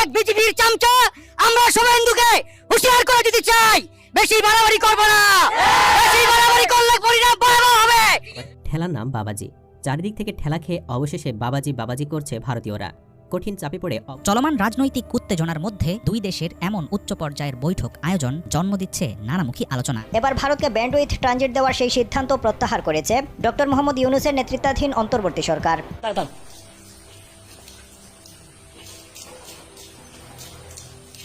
এক বিজেপির চামচা আমরা শুভেন্দুকে হুঁশিয়ার করে দিতে চাই। বেশি বাড়াবাড়ি করব না। বেশি বাড়াবাড়ি করলে পরিণাম ভয়াবহ হবে। ঠেলার নাম বাবাজি। চারিদিক থেকে ঠেলা খেয়ে অবশেষে বাবাজি বাবাজি করছে ভারতীয়রা। কঠিন চাপে পড়ে চলমান রাজনৈতিক উত্তেজনার মধ্যে দুই দেশের এমন উচ্চ পর্যায়ের বৈঠক আয়োজন জন্ম দিচ্ছে নানামুখী আলোচনা। এবার ভারতকে ব্যান্ড উইথ ট্রানজিট দেওয়ার সেই সিদ্ধান্ত প্রত্যাহার করেছে ডক্টর মোহাম্মদ ইউনুসের নেতৃত্বাধীন অন্তর্বর্তী সরকার।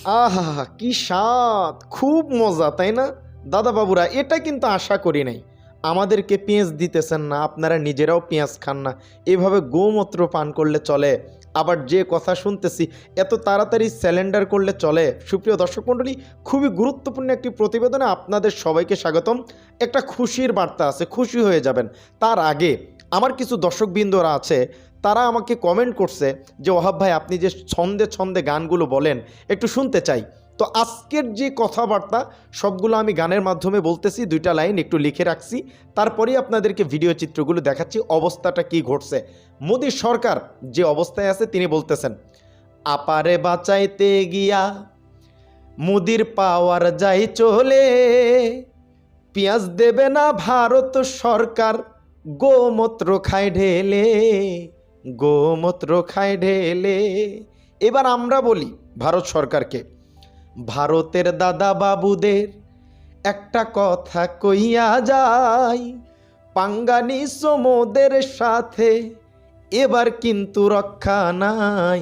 আহা, কি স্বাদ, খুব মজা, তাই না? দাদা বাবুরা এটা কিন্তু আশা করি নাই। আমাদেরকে পেঁয়াজ দিতেছেন না, আপনারা নিজেরাও পেঁয়াজ খান না। এভাবে গোমূত্র পান করলে চলে। আবার যে কথা শুনতেছি, এত তাড়াতাড়ি স্যালেন্ডার করলে চলে। সুপ্রিয় দর্শক মণ্ডলী, খুবই গুরুত্বপূর্ণ একটি প্রতিবেদনে আপনাদের সবাইকে স্বাগতম। একটা খুশির বার্তা আছে, খুশি হয়ে যাবেন। তার আগে, আমার কিছু দর্শকবৃন্দরা আছে তারা আমাকে কমেন্ট করছে যে, ওহাব ভাই, আপনি যে ছন্দে ছন্দে গানগুলো বলেন, একটু শুনতে চাই। তো আজকের যে কথাবার্তা, সবগুলো আমি গানের মাধ্যমে বলতেছি, দুইটা লাইন একটু লিখে রাখছি। তারপরেই আপনাদেরকে ভিডিও চিত্রগুলো দেখাচ্ছি, অবস্থাটা কি ঘটছে। মোদী সরকার যে অবস্থায় আছে, তিনি বলতেছেন, আপারে বাঁচাইতে গিয়া মুদির পাওয়ার যাই চলে, পেঁয়াজ দেবে না ভারত সরকার গোমূত্র খায় ঢেলে। গোমূত্র খায় ঢেলে। এবার আমরা বলি ভারত সরকারকে, ভারতের দাদা বাবুদের একটা কথা কইয়া যায় পাঙ্গানি সমোদের সাথে এবার কিন্তু রক্ষা নাই,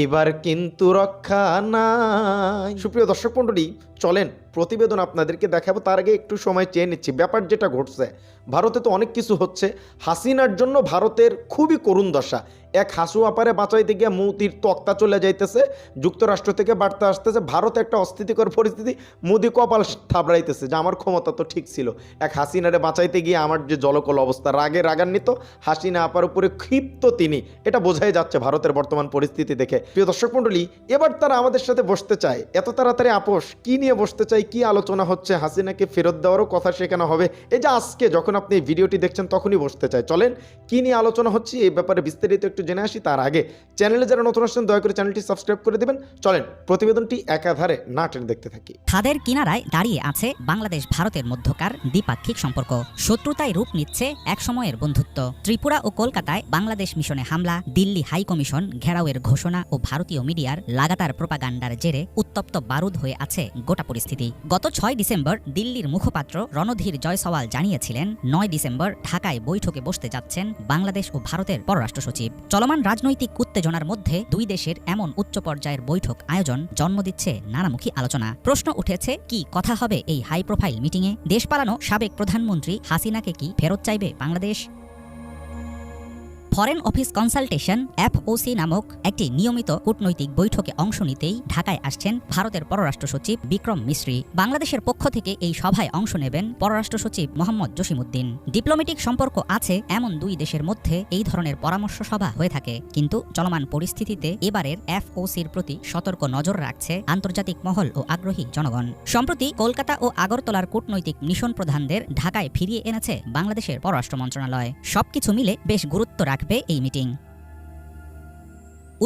এবার কিন্তু রক্ষা নাই। সুপ্রিয় দর্শক মণ্ডলী চলেন, প্রতিবেদন আপনাদেরকে দেখাবো। তার আগে একটু সময় চেয়ে নিচ্ছি। ব্যাপার যেটা ঘটছে, ভারতে তো অনেক কিছু হচ্ছে। হাসিনার জন্য ভারতের খুবই করুণ দশা। এক হাসু আপারে বাঁচাইতে গিয়ে মুদির তক্তা চলে যাইতেছে। যুক্তরাষ্ট্র থেকে বার্তা আসতেছে, ভারত একটা অস্থিতিকর পরিস্থিতি, মোদি কপাল থাবড়াইতেছে, যে আমার ক্ষমতা তো ঠিক ছিল। এক হাসিনারে বাঁচাইতে গিয়ে আমার যে জলকল অবস্থা, রাগে রাগান্বিত, হাসিনা আপার উপরে ক্ষিপ্ত তিনি। এটা বোঝাই যাচ্ছে ভারতের বর্তমান পরিস্থিতি দেখে। প্রিয় দর্শক মণ্ডলী, এবার তারা আমাদের সাথে বসতে চায়। এত তাড়াতাড়ি আপোষ, কি নিয়ে বসতে চাই, কি আলোচনা হচ্ছে? হাসিনাকে ফেরত দেওয়ারও কথা শেখানো হবে। এই যে আজকে যখন আপনি এই ভিডিওটি দেখছেন, তখনই বসতে চায় চলেন, কি নিয়ে আলোচনা হচ্ছে, এই ব্যাপারে বিস্তারিত একটু জেনে আসি তার আগে। চ্যানেলে যারা নতুন আসছেন, দয়া করে চ্যানেলটি সাবস্ক্রাইব করে দেবেন। চলেন, প্রতিবেদনটি একাধারে না টেনে দেখতে থাকি। খাদের কিনারায় দাঁড়িয়ে আছে বাংলাদেশ, ভারতের মধ্যকার দ্বিপাক্ষিক সম্পর্ক। শত্রুতায় রূপ নিচ্ছে এক সময়ের বন্ধুত্ব। ত্রিপুরা ও কলকাতায় বাংলাদেশ মিশনে হামলা, দিল্লি হাই কমিশন ঘেরাওয়ের ঘোষণা ও ভারতীয় মিডিয়ার লাগাতার প্রোপাগান্ডার জেরে উত্তপ্ত বারুদ হয়ে আছে গোটা পরিস্থিতি। গত ছয় ডিসেম্বর দিল্লির মুখপাত্র রণধীর জয়সওয়াল জানিয়েছিলেন, নয় ডিসেম্বর ঢাকায় বৈঠকে বসতে যাচ্ছেন বাংলাদেশ ও ভারতের পররাষ্ট্র সচিব। চলমান রাজনৈতিক উত্তেজনার মধ্যে দুই দেশের এমন উচ্চ পর্যায়ের বৈঠক আয়োজন জন্ম দিচ্ছে নানামুখী আলোচনা। প্রশ্ন উঠেছে, কি কথা হবে এই হাই প্রোফাইল মিটিংয়ে দেশ পালানো সাবেক প্রধানমন্ত্রী হাসিনাকে কি ফেরত চাইবে Bangladesh? Foreign office consultation FOC নামক একটি নিয়মিত কূটনৈতিক বৈঠকে অংশ নিতেই ঢাকায় আসছেন ভারতের পররাষ্ট্র সচিব বিক্রম মিশ্রি বাংলাদেশের পক্ষ থেকে এই সভায় অংশ নেবেন পররাষ্ট্র সচিব মোহাম্মদ জসিমুদ্দিন ডিপ্লোমেটিক সম্পর্ক আছে এমন দুই দেশের মধ্যে এই ধরনের পরামর্শ সভা হয়ে থাকে। কিন্তু চলমান পরিস্থিতিতে এবারের এফওসির প্রতি সতর্ক নজর রাখছে আন্তর্জাতিক মহল ও আগ্রহী জনগণ। সম্প্রতি কলকাতা ও আগরতলার কূটনৈতিক মিশন প্রধানদের ঢাকায় ফিরিয়ে এনেছে বাংলাদেশের পররাষ্ট্র মন্ত্রণালয়। সবকিছু মিলে বেশ গুরুত্ব রাখবে এই মিটিং।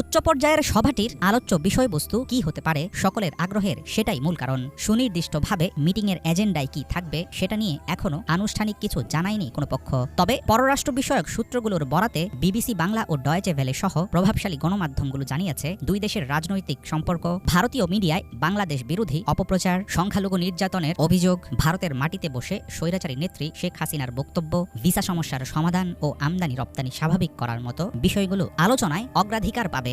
উচ্চ পর্যায়ের সভাটির আলোচ্য বিষয়বস্তু কি হতে পারে সকলের আগ্রহের সেটাই মূল কারণ। সুনির্দিষ্টভাবে মিটিংয়ের এজেন্ডায় কি থাকবে সেটা নিয়ে এখনও আনুষ্ঠানিক কিছু জানায়নি কোনো পক্ষ। তবে পররাষ্ট্র বিষয়ক সূত্রগুলোর বরাতে বিবিসি বাংলা ও ডয়েচে ভ্যালে সহ প্রভাবশালী গণমাধ্যমগুলো জানিয়েছে, দুই দেশের রাজনৈতিক সম্পর্ক, ভারতীয় মিডিয়ায় বাংলাদেশ বিরোধী অপপ্রচার, সংখ্যালঘু নির্যাতনের অভিযোগ, ভারতের মাটিতে বসে স্বৈরাচারী নেত্রী শেখ হাসিনার বক্তব্য, ভিসা সমস্যার সমাধান ও আমদানি রপ্তানি স্বাভাবিক করার মতো বিষয়গুলো আলোচনায় অগ্রাধিকার পাবে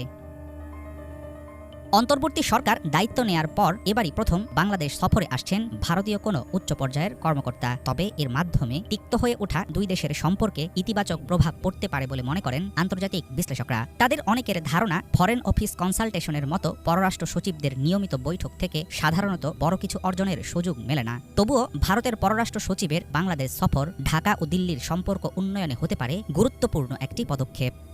অন্তর্বর্তী সরকার দায়িত্ব নেয়ার পর এবারই প্রথম বাংলাদেশ সফরে আসছেন ভারতীয় কোনো উচ্চ পর্যায়ের কর্মকর্তা। তবে এর মাধ্যমে তিক্ত হয়ে ওঠা দুই দেশের সম্পর্কে ইতিবাচক প্রভাব পড়তে পারে বলে মনে করেন আন্তর্জাতিক বিশ্লেষকরা। তাদের অনেকের ধারণা ফরেন অফিস কনসালটেশনের মতো পররাষ্ট্র সচিবদের নিয়মিত বৈঠক থেকে সাধারণত বড় কিছু অর্জনের সুযোগ মেলে না। তবুও ভারতের পররাষ্ট্র সচিবের বাংলাদেশ সফর ঢাকা ও দিল্লির সম্পর্ক উন্নয়নে হতে পারে গুরুত্বপূর্ণ একটি পদক্ষেপ।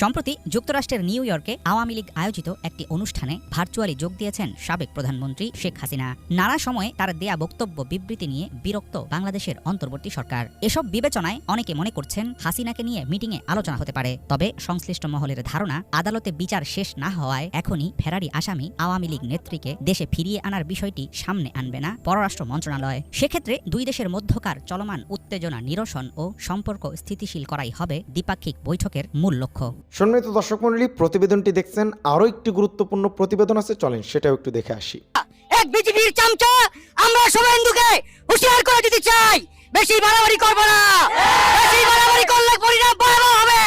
সম্প্রতি যুক্তরাষ্ট্রের নিউ ইয়র্কে আওয়ামী লীগ আয়োজিত একটি অনুষ্ঠানে ভার্চুয়ালি যোগ দিয়েছেন সাবেক প্রধানমন্ত্রী শেখ হাসিনা। নানা সময়ে তার দেয়া বক্তব্য বিবৃতি নিয়ে বিরক্ত বাংলাদেশের অন্তর্বর্তী সরকার। এসব বিবেচনায় অনেকে মনে করছেন হাসিনাকে নিয়ে মিটিংয়ে আলোচনা হতে পারে। তবে সংশ্লিষ্ট মহলের ধারণা, আদালতে বিচার শেষ না হওয়ায় এখনই ফেরারি আসামি আওয়ামী লীগ নেত্রীকে দেশে ফিরিয়ে আনার বিষয়টি সামনে আনবে না পররাষ্ট্র মন্ত্রণালয়। সেক্ষেত্রে দুই দেশের মধ্যকার চলমান উত্তেজনা নিরসন ও সম্পর্ক স্থিতিশীল করাই হবে দ্বিপাক্ষিক বৈঠকের মূল লক্ষ্য। সম্মানিত দর্শক মন্ডলী প্রতিবেদনটি দেখছেন আরও একটি গুরুত্বপূর্ণ প্রতিবেদন আছে। চলেন সেটাও একটু দেখে আসি। এক বিজেপির চামচা আমরা শুভেন্দুকে হুঁশিয়ার করে দিতে চাই। বেশি বাড়াবাড়ি করব না। বেশি বাড়াবাড়ি করলে পরিণাম ভয়াবহ হবে।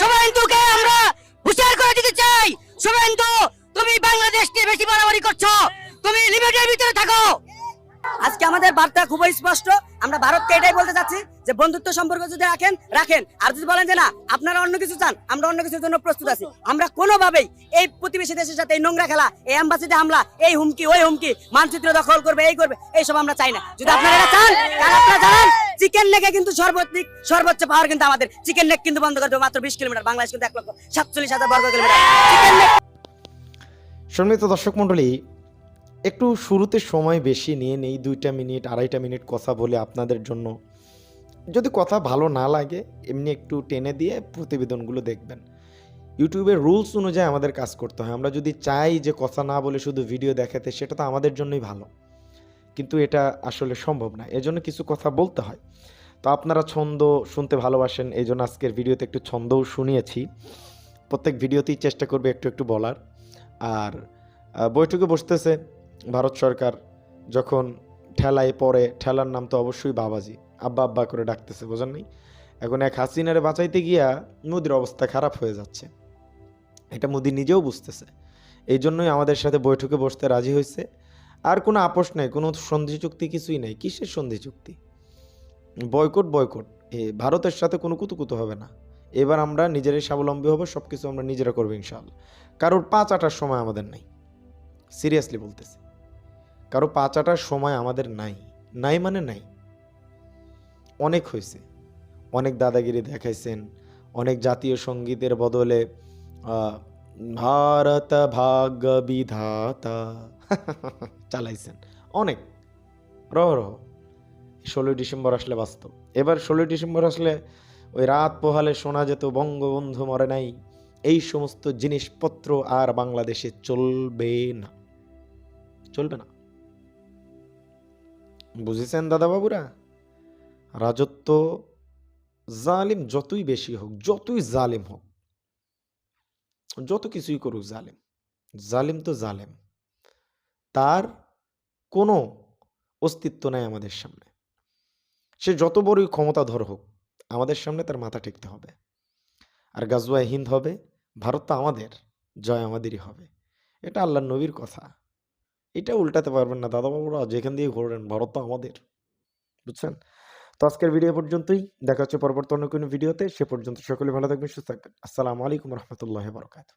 শুভেন্দুকে আমরা হুঁশিয়ার করে দিতে চাই। শুভেন্দু তুমি বাংলাদেশকে বেশি বাড়াবাড়ি করছ। তুমি লিমিটের ভিতরে থাকো। আজকে আমাদের বার্তা খুবই স্পষ্ট। আমরা ভারতকে এটাই বলতে চাচ্ছি যে বন্ধুত্ব সম্পর্ক যদি রাখেন রাখেন। আর যদি বলেন যে না, আপনারা অন্য কিছু চান, আমরা অন্য কিছুর জন্য প্রস্তুত আছি। আমরা কোনোভাবেই এই প্রতিবেশী দেশের সাথে এই নোংরা খেলা, এই অ্যাম্বাসিতে হামলা, এই হুমকি, ওই হুমকি, মানচিত্র দখল করবে, এই করবে, এইসব আমরা চাই না। যদি আপনারা চান, তাহলে আপনারা জানান, চিকেন লেগে কিন্তু সর্বোচ্চ সর্বোচ্চ পাওয়ার কিন্তু আমাদের। চিকেন নেক কিন্তু বন্ধ করবে মাত্র বিশ কিলোমিটার, বাংলাদেশ কিন্তু এক লক্ষ সাতচল্লিশ হাজার বর্গ কিলোমিটার। সম্মানিত দর্শক মণ্ডলী একটু শুরুতে সময় বেশি নিয়ে নেই, দুইটা মিনিট, আড়াইটা মিনিট কথা বলে আপনাদের জন্য। যদি কথা ভালো না লাগে, এমনি একটু টেনে দিয়ে প্রতিবেদনগুলো দেখবেন। ইউটিউবের রুলস অনুযায়ী আমাদের কাজ করতে হয়। আমরা যদি চাই যে কথা না বলে শুধু ভিডিও দেখাতে, সেটা তো আমাদের জন্যই ভালো। কিন্তু এটা আসলে সম্ভব না। এজন্য কিছু কথা বলতে হয়। তো আপনারা ছন্দ শুনতে ভালোবাসেন এই জন্য আজকের ভিডিওতে একটু ছন্দও শুনিয়েছি। প্রত্যেক ভিডিওতেই চেষ্টা করবে একটু একটু বলার। আর বৈঠকে বসতেছে। ভারত সরকার যখন ঠেলায় পড়ে, ঠেলার নাম তো অবশ্যই বাবাজি। আব্বা আব্বা করে ডাকতেছে, বোঝেন নাই? এখন এক হাসিনারে বাঁচাইতে গিয়া মোদির অবস্থা খারাপ হয়ে যাচ্ছে। এটা মোদি নিজেও বুঝতেছে। এই জন্যই আমাদের সাথে বৈঠকে বসতে রাজি হয়েছে। আর কোনো আপোষ নেই, কোনো সন্ধি চুক্তি কিছুই নেই। কিসের সন্ধি চুক্তি? Boycott boycott. এ ভারতের সাথে কোনো কুতুকুতু হবে না। এবার আমরা নিজেরাই স্বাবলম্বী হব সব কিছু আমরা নিজেরা করব ইনশাআল্লাহ। কারোর পাঁচ আটার সময় আমাদের নাই। সিরিয়াসলি বলতেছি। কারও পাঁচ আটার সময় আমাদের নাই। নাই মানে নাই। অনেক হয়েছে। অনেক দাদাগিরি দেখাইছেন। অনেক জাতীয় সঙ্গীতের বদলে ভারত ভাগ্য বিধাতা চালাইছেন। অনেক। রহ রহ। ষোলোই ডিসেম্বর আসলে বাস্তব। এবার ষোলোই ডিসেম্বর আসলে ওই রাত পোহালে শোনা যেত, বঙ্গবন্ধু মরে নাই। এই সমস্ত জিনিসপত্র আর বাংলাদেশে চলবে না। চলবে না। বুঝেছেন দাদা বাবুরা রাজত্ব জালিম যতই বেশি হোক, যতই জালিম হোক, যত কিছুই করুক জালিম জালিম তো জালেম। তার কোনো অস্তিত্ব নাই আমাদের সামনে। সে যত বড়ই ক্ষমতাধর হোক, আমাদের সামনে তার মাথা টেকতে হবে। আর গাজওয়ায় হিন্দ হবে, ভারত তো আমাদের, জয় আমাদেরই হবে। এটা আল্লাহ নবীর কথা। এটা উল্টাতে পারবেন না। দাদা বাবুরা যেখান দিয়ে ঘোরেন, ভারত তো আমাদের, বুঝছেন? তো আজকের ভিডিও পর্যন্তই। দেখা হচ্ছে পরবর্তী অন্য কোনো ভিডিওতে সে পর্যন্ত সকলে ভালো থাকবেন, সুস্থ থাকবেন। আসসালামু আলাইকুম রহমতুল্লাহ বরকাত